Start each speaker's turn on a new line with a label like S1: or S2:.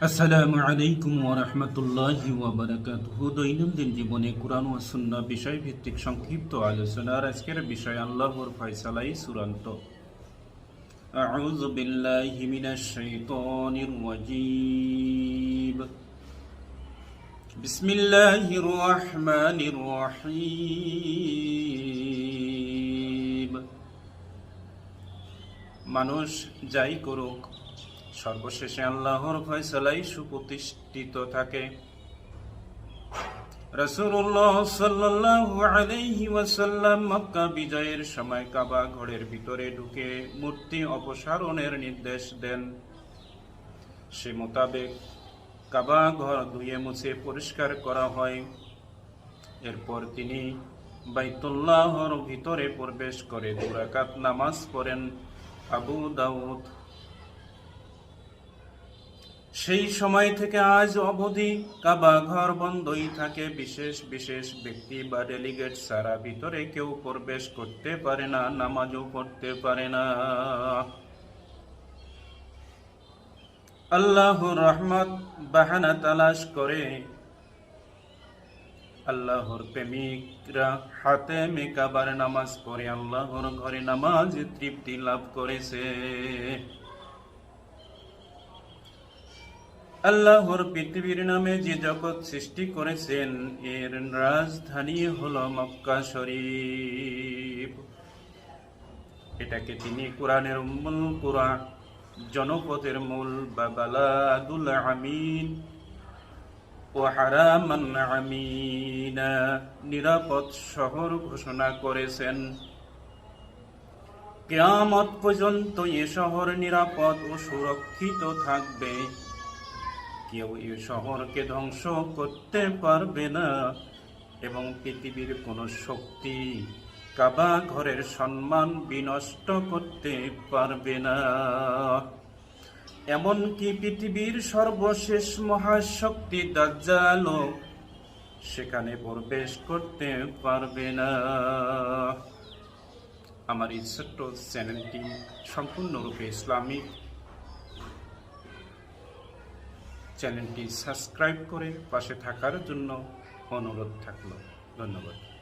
S1: আসসালামু আলাইকুম ওরহমতুল্লাহি ওবরাকাতুহু দৈনন্দিন জীবনে কোরআন ও সুন্নাহ বিষয় ভিত্তিক সংক্ষিপ্ত আলোচনার আজকের বিষয় আল্লাহর ফয়সালাই চূড়ান্ত أعوذ بالله من الشيطان الرجيم بسم الله الرحمن الرحيم মানুষ যাই করুক সর্বশেষে আল্লাহর ফয়সালাই সুপ্রতিষ্ঠিত থাকে। রসুল্লাহ ওয়াসাল্লাম মক্কা বিজয়ের সময় কাবা ঘরের ভিতরে ঢুকে মূর্তি অপসারণের নির্দেশ দেন। সে মোতাবেক কাবা ঘর ধুয়ে মুছে পরিষ্কার করা হয়। এরপর তিনি বাইতুল্লাহর ভিতরে প্রবেশ করে দুরাকাত নামাজ পড়েন। আবু দাউদ সেই সময় থেকে আজ অবধি কাবা ঘর বন্ধই থাকে। বিশেষ বিশেষ ব্যক্তি বা ডেলিগেট সারা ভিতরে কেউ প্রবেশ করতে পারে না, নামাজও পড়তে পারে না। আল্লাহর রহমত বাহানা তালাশ করে। আল্লাহর প্রেমিকরা হাতে মেকাবার নামাজ পড়ে। আল্লাহর ঘরে নামাজ তৃপ্তি লাভ করেছে। আল্লাহর পৃথিবীর নামে যে জগৎ সৃষ্টি করেছেন, এর রাজধানী হল মক্কা শরীফ। এটাকে তিনি কোরআনের মূল কোরআন, জনপদের মূল বা বালাদুল আমিন, ও হারামান আমিনা নিরাপদ শহর ঘোষণা করেছেন। কেয়ামত পর্যন্ত এ শহর নিরাপদ ও সুরক্ষিত থাকবে। কেউ এ শহরকে ধ্বংস করতে পারবে না। এবং পৃথিবীর কোনো শক্তি কাবা ঘরের সম্মান বিনষ্ট করতে পারবে না। এমনকি পৃথিবীর সর্বশেষ মহাশক্তি দাজ্জালও সেখানে প্রবেশ করতে পারবে না। আমার এই ছোট্ট চ্যানেলটি সম্পূর্ণরূপে ইসলামিক চ্যানেলটি সাবস্ক্রাইব করে পাশে থাকার জন্য অনুরোধ থাকল। ধন্যবাদ।